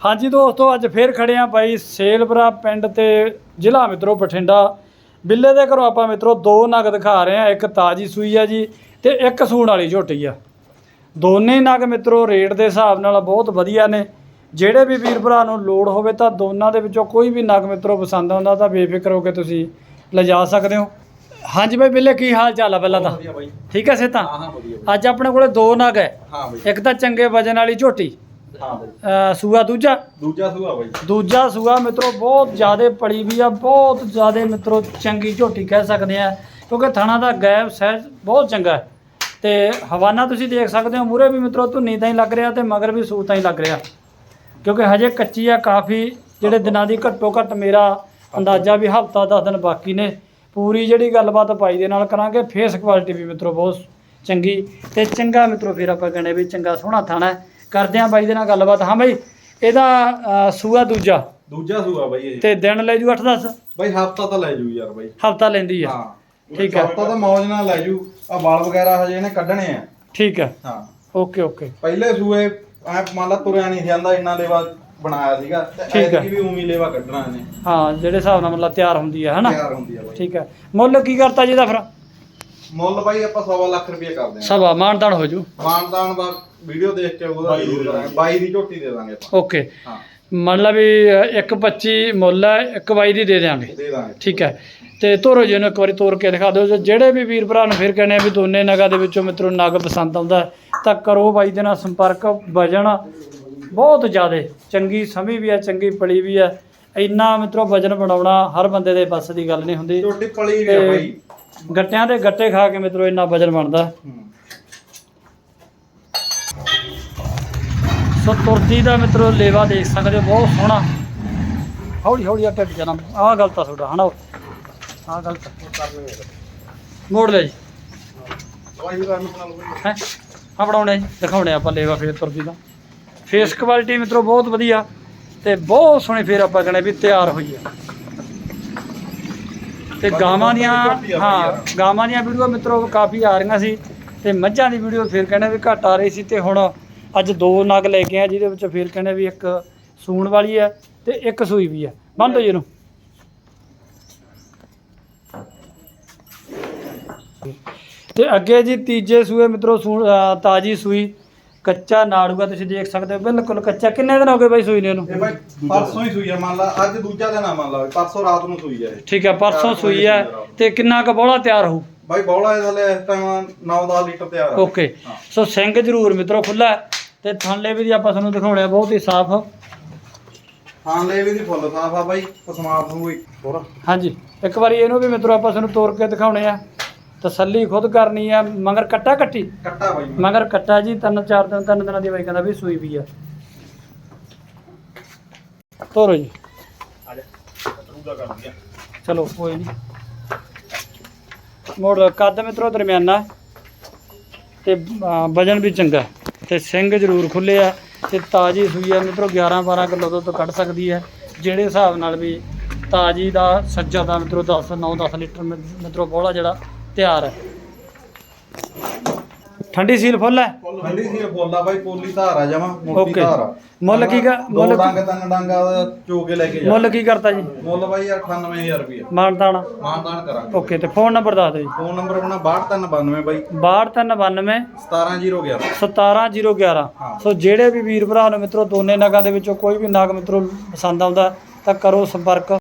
ਹਾਂਜੀ ਦੋਸਤੋ ਅੱਜ ਫੇਰ ਖੜੇ ਆ ਬਾਈ ਸੇਲਬਰਾ ਪਿੰਡ ਤੇ ਜ਼ਿਲ੍ਹਾ ਮਿੱਤਰੋ ਬਠਿੰਡਾ। ਬਿੱਲੇ ਦੇ ਘਰੋਂ ਆਪਾਂ ਮਿੱਤਰੋ ਦੋ ਨਗ ਦਿਖਾ ਰਹੇ ਆ ਇੱਕ ਤਾਜੀ ਸੂਈ ਆ ਜੀ ਤੇ ਇੱਕ ਸੂਣ ਵਾਲੀ ਝੋਟੀ ਆ। ਦੋਨੇ ਨਗ ਮਿੱਤਰੋ ਰੇਟ ਦੇ ਹਿਸਾਬ ਨਾਲ ਬਹੁਤ ਵਧੀਆ ਨੇ। ਜਿਹੜੇ ਵੀ ਵੀਰ ਭਰਾ ਨੂੰ ਲੋੜ ਹੋਵੇ ਤਾਂ ਦੋਨਾਂ ਦੇ ਵਿੱਚੋਂ ਕੋਈ ਵੀ ਨਗ ਮਿੱਤਰੋ ਪਸੰਦ ਆਉਂਦਾ ਤਾਂ ਬੇਫਿਕਰ ਹੋ ਕੇ ਤੁਸੀਂ ਲਿਜਾ ਸਕਦੇ ਹੋ। ਹਾਂਜੀ ਬਾਈ ਬਿੱਲੇ ਕੀ ਹਾਲ ਚਾਲ ਆ ਪਹਿਲਾਂ ਤਾਂ? ਠੀਕ ਹੈ ਹਾਂ ਵਧੀਆ ਅੱਜ ਆਪਣੇ ਕੋਲੇ ਦੋ ਨਗ ਹੈ। ਇੱਕ ਤਾਂ ਚੰਗੇ ਵਜਨ ਵਾਲੀ ਝੋਟੀ ਹਾਂ ਬਾਈ। ਅਹ ਸੂਆ ਦੂਜਾ? ਦੂਜਾ ਸੂਆ ਬਾਈ। ਦੂਜਾ ਸੂਆ ਮਿੱਤਰੋ ਬਹੁਤ ਜ਼ਿਆਦਾ ਪੜੀ ਵੀ ਆ ਬਹੁਤ ਜ਼ਿਆਦਾ ਮਿੱਤਰੋ ਚੰਗੀ ਝੋਟੀ ਕਹਿ ਸਕਦੇ ਆ ਕਿਉਂਕਿ ਥਣਾ ਦਾ ਗੈਪ ਸਹਿਜ ਬਹੁਤ ਚੰਗਾ ਹੈ। ਤੇ ਹਵਾਨਾ ਤੁਸੀਂ ਦੇਖ ਸਕਦੇ ਹੋ ਮੂਰੇ ਵੀ ਮਿੱਤਰੋ ਧੁੰਨੀ ਤਾਂ ਹੀ ਲੱਗ ਰਿਹਾ ਤੇ ਮਗਰ ਵੀ ਸੂਤ ਤਾਂ ਹੀ ਲੱਗ ਰਿਹਾ। ਕਿਉਂਕਿ ਹਜੇ ਕੱਚੀ ਆ ਕਾਫੀ ਜਿਹੜੇ ਦਿਨਾਂ ਦੀ ਘੱਟੋ ਘੱਟ ਮੇਰਾ ਅੰਦਾਜ਼ਾ ਵੀ ਹਫਤਾ 10 ਦਿਨ ਬਾਕੀ ਨੇ। ਪੂਰੀ ਜਿਹੜੀ ਗੱਲਬਾਤ ਪਾਈ ਦੇ ਨਾਲ ਕਰਾਂਗੇ ਫੇਸ ਕੁਆਲਿਟੀ ਵੀ ਮਿੱਤਰੋ ਬਹੁਤ ਚੰਗੀ। ਤੇ ਚੰਗਾ ਮਿੱਤਰੋ ਫਿਰ ਆਪਾਂ ਕਹਿੰਦੇ ਵੀ ਚੰਗਾ ਸੋਹਣਾ ਥਾਣਾ ਹੈ। ਕਰਦੇ ਆਂ ਬਾਈ ਦੇ ਨਾਲ ਗੱਲਬਾਤ। ਹਾਂ ਬਾਈ ਇਹਦਾ ਸੂਆ ਦੂਜਾ। ਦੂਜਾ ਸੂਆ ਬਾਈ ਇਹ। ਤੇ ਦਿਨ ਲੈ ਜੂ 8-10 ਬਾਈ ਹਫਤਾ ਤਾਂ ਲੈ ਜੂ ਯਾਰ ਬਾਈ। ਹਫਤਾ ਲੈਂਦੀ ਆ। ਹਾਂ। ਠੀਕ ਹੈ। ਹਫਤਾ ਤਾਂ ਮੌਜ ਨਾਲ ਲੈ ਜੂ। ਆ ਵਾਲ ਵਗੈਰਾ ਹਜੇ ਇਹਨੇ ਕੱਢਣੇ ਆ। ਠੀਕ ਹੈ ਹਾਂ। Okay okay. ਪਹਿਲੇ ਸੂਏ ਐ ਮੰਨ ਲਾ ਤੁਰਿਆ ਨਹੀਂ ਜਾਂਦਾ ਇੰਨਾ ਲੇਵਾ ਬਣਾਇਆ ਸੀਗਾ। ਤੇ ਠੀਕ ਹੈ। ਐਤਕੀ ਵੀ ਉਮੀ ਲੇਵਾ ਕੱਢਣਾ ਇਹਨੇ। ਹਾਂ ਜਿਹੜੇ ਹਿਸਾਬ ਨਾਲ ਮਤਲਬ ਤਿਆਰ ਹੁੰਦੀ ਆ ਹਨਾ? ਤਿਆਰ ਹੁੰਦੀ ਆ ਬਾਈ। ਠੀਕ ਹੈ ਮੁੱਲ ਕੀ ਕਰਤਾ ਜੀ ਦਾ ਫਿਰ? ਮੁੱਲ ਬਾਈ ਆਪਾਂ ਸਵਾ ਲੱਖ ਰੁਪਏ ਕਰਦੇ ਆ ਸਭਾ ਮਾਨਦਾਨ ਹੋ ਜੂ। ਮਾਨਦਾਨ ਦਾ ਵੀਡੀਓ ਦੇਖ ਕੇ ਉਹਦਾ ਜ਼ਰੂਰ ਕਰਾਂਗੇ। ਬਾਈ ਦੀ ਝੋਟੀ ਦੇ ਦਾਂਗੇ ਆਪਾਂ। ਓਕੇ। ਹਾਂ। ਮੰਨ ਲਾ ਵੀ 1.25 ਮੁੱਲ ਹੈ 1.22 ਦੀ ਦੇ ਦਿਆਂਗੇ। ਦੇ ਦਾਂਗੇ। ਠੀਕ ਹੈ। ਤੇ ਤੋਰੋ ਜੀ ਨੂੰ ਇੱਕ ਵਾਰੀ ਤੋਰ ਕੇ ਦਿਖਾ ਦਿਓ। ਜਿਹੜੇ ਵੀ ਵੀਰ ਭਰਾ ਨੂੰ ਫਿਰ ਕਹਿੰਦੇ ਆ ਵੀ ਦੋਨੇ ਨਗਾਂ ਦੇ ਵਿੱਚੋਂ ਮਿੱਤਰੋ ਨਗ ਪਸੰਦ ਆਉਂਦਾ ਹੈ, ਤਾਂ ਕਰੋ ਬਾਈ ਦੇ ਨਾਲ ਸੰਪਰਕ ਵਜਨ ਬਹੁਤ ਜ਼ਿਆਦਾ। ਚੰਗੀ ਸਮੀ ਵੀ ਹੈ ਚੰਗੀ ਪਲੀ ਵੀ ਹੈ। ਇੰਨਾ ਮਿੱਤਰੋ ਵਜਨ ਬਣਾਉਣਾ ਹਰ ਬੰਦੇ ਦੇ ਬਸ ਦੀ ਗੱਲ ਨਹੀਂ ਹੁੰਦੀ। ਝੋਟੀ ਪਲੀ ਵੀ ਆ ਬਾਈ। ਗੱਟਿਆਂ ਦੇ ਗੱਟੇ ਖਾ ਕੇ ਮਿੱਤਰੋ, ਇੰਨਾ ਵਜਨ ਬਣਦਾ। ਸੋ ਤੁਰਦੀ ਦਾ ਮਿੱਤਰੋ, ਲੇਵਾ ਦੇਖ ਸਕਦੇ ਹੋ, ਬਹੁਤ ਸੋਹਣਾ। ਹੌਲੀ ਹੌਲੀ ਆ ਢੱਡ ਜਾਣਾ। ਆਹ ਗਲਤ ਆ ਤੁਹਾਡਾ, ਹਨਾ ਆਹ ਗਲਤ ਮੋੜ ਲੈ ਜੀ। ਦਵਾਈ ਹੈ? ਆ ਬਣਾਉਣੇ ਜੀ, ਦਿਖਾਉਣੇ ਆਪਾਂ ਲੇਵਾ ਫੇਰ ਤੁਰਦੀ ਦਾ। ਫੇਸ ਕੁਆਲਿਟੀ ਮਿੱਤਰੋ, ਬਹੁਤ ਵਧੀਆ ਤੇ ਬਹੁਤ ਸੋਹਣੀ ਫੇਰ ਆਪਾਂ ਕਹਿੰਦੇ ਵੀ ਤਿਆਰ ਹੋਈ ਆ। ਤੇ ਗਾਵਾਂ ਦੀਆਂ ਹਾਂ ਗਾਵਾਂ ਦੀਆਂ ਵੀਡੀਓ ਮਿੱਤਰੋ ਕਾਫੀ ਆ ਰਹੀਆਂ ਸੀ ਤੇ ਮੱਝਾਂ ਦੀ ਵੀਡੀਓ ਫੇਰ ਕਹਿੰਦੇ ਵੀ ਘੱਟ ਆ ਰਹੀ ਸੀ ਤੇ ਹੁਣ ਅੱਜ ਦੋ ਨਗ ਲੈ ਕੇ ਆ ਜਿਹਦੇ ਵਿੱਚ ਫੇਰ ਕਹਿੰਦੇ ਵੀ ਇੱਕ ਸੂਣ ਵਾਲੀ ਹੈ ਤੇ ਇੱਕ ਸੂਈ ਵੀ ਹੈ। ਬੰਦ ਹੋ ਜੀ ਇਹਨੂੰ। ਤੇ ਅੱਗੇ ਜੀ ਤੀਜੇ ਸੂਏ ਮਿੱਤਰੋ ਤਾਜੀ ਸੂਈ। ਕੱਚਾ ਨਾੜੂਗਾ ਤੁਸੀਂ ਦੇਖ ਸਕਦੇ ਹੋ ਬਿਲਕੁਲ ਕੱਚਾ। ਕਿੰਨੇ ਦਿਨ ਹੋ ਗਏ ਬਾਈ ਸੂਈ ਨੇ ਇਹ ਇਹਨੂੰ ਬਾਈ ਪਰਸੋਂ ਹੀ ਸੂਈ ਆ ਮੰਨ ਲਾ ਅੱਜ ਦੂਜਾ ਦਿਨ ਆ ਮੰਨ ਲਾ ਪਰਸੋਂ ਰਾਤ ਨੂੰ ਸੂਈ ਆ ਇਹ। ਠੀਕ ਹੈ ਪਰਸੋਂ ਸੂਈ ਹੈ ਤੇ ਕਿੰਨਾ ਕੁ ਬੋਲਾ ਤਿਆਰ ਹੋਊ? ਬਾਈ ਬੌਲਾ ਇਹ ਥਲੇ ਇਸ ਟਾਈਮ 9-10 ਲੀਟਰ ਤਿਆਰ ਆ। ਓਕੇ। ਹਾਂ। ਸੋ ਸਿੰਘ ਜ਼ਰੂਰ ਮਿੱਤਰੋ ਖੁੱਲਾ ਤੇ ਥਣਲੇ ਵੀ ਦੀ ਆਪਾਂ ਤੁਹਾਨੂੰ ਦਿਖਾਉਣੇ ਆ ਬਹੁਤ ਹੀ ਸਾਫ਼। ਹਾਂ ਲੈ ਵੀ ਦੀ ਫੁੱਲ ਸਾਫ਼ ਆ ਬਾਈ ਪਸਮਾਪ ਨੂੰ ਵੀ ਥੋੜਾ ਹਾਂਜੀ। ਇੱਕ ਵਾਰੀ ਇਹਨੂੰ ਵੀ ਮਿੱਤਰੋ ਆਪਾਂ ਤੁਹਾਨੂੰ ਤੋੜ ਕੇ ਦਿਖਾਉਣੇ ਆ। ਤਸੱਲੀ ਖੁਦ ਕਰਨੀ ਆ ਮਗਰ ਕੱਟਾ ਕੱਟੀ? ਕੱਟਾ ਬਾਈ ਮਗਰ ਕੱਟਾ ਜੀ ਤਿੰਨ ਚਾਰ ਦਿਨ ਤਿੰਨ ਦਿਨਾਂ ਦੀ ਬਾਈ ਕਹਿੰਦਾ ਵੀ ਸੂਈ ਵੀ ਆ। ਤੋਰੋ ਜੀ। ਤਰੂਗਾ ਕਰਦੀ ਆ ਚਲੋ ਕੋਈ ਨਹੀਂ ਮੋੜ ਕੱਦ ਮਿੱਤਰੋ ਦਰਮਿਆਨਾ। ਤੇ ਵਜਨ ਵੀ ਚੰਗਾ। ਤੇ ਸਿੰਘ ਜ਼ਰੂਰ ਖੁੱਲੇ ਆ ਤੇ ਤਾਜੀ ਸੂਈ ਆ। ਮਿੱਤਰੋ 11 12 ਕਿਲੋ ਦੁੱਧ ਕੱਢ ਸਕਦੀ ਹੈ ਜਿਹੜੇ ਹਿਸਾਬ ਨਾਲ ਵੀ ਤਾਜੀ ਦਾ ਸੱਜਾ ਦਾ ਮਿੱਤਰੋ 10 9 10 ਲੀਟਰ ਮਿ- ਮਿੱਤਰੋ ਬੋਲਾ ਜਿਹੜਾ ਤਿਆਰ ਹੈ। ਠੰਡੀ ਸੀਲ ਫੁੱਲ ਹੈ? ਠੰਡੀ ਸੀ ਫੁੱਲਾ ਬਾਈ ਪੋਲੀ ਧਾਰ ਆ ਜਾਵਾਂ ਮੋਟੀ। ਧਾਰ ਆ। ਮੁੱਲ ਕੀ ਕ- ਦੋ ਮੁੱਲ ਕੀ- ਡੰਗ ਡੰਗਾ ਚੋ ਕੇ ਲੈ ਕੇ ਜਾ। ਮੁੱਲ ਕੀ ਕਰਤਾ ਜੀ? ਮੁੱਲ ਬਾਈ ਯਾਰ 98000 ਰੁਪਏ ਮਾਨਤਾਣਾ ਮਾਨਦਾਨ ਕਰਾਂਗੇ। ਓਕੇ ਤੇ ਫੋਨ ਨੰਬਰ ਦੱਸ ਦਿਓ ਜੀ। ਫੋਨ ਨੰਬਰ ਆਪਣਾ 6292 ਬਾਈ। 6292 17011 17011 ਹਾਂ। ਸੋ ਜਿਹੜੇ ਵੀ ਵੀਰ ਭਰਾ ਨੂੰ ਮਿੱਤਰੋ ਦੋਨੇ ਨਗਾਂ ਦੇ ਵਿੱਚੋਂ ਕੋਈ ਵੀ ਨਗ ਮਿੱਤਰੋ ਪਸੰਦ ਆਉਂਦਾ ਤਾਂ ਕਰੋ ਸੰਪਰਕ।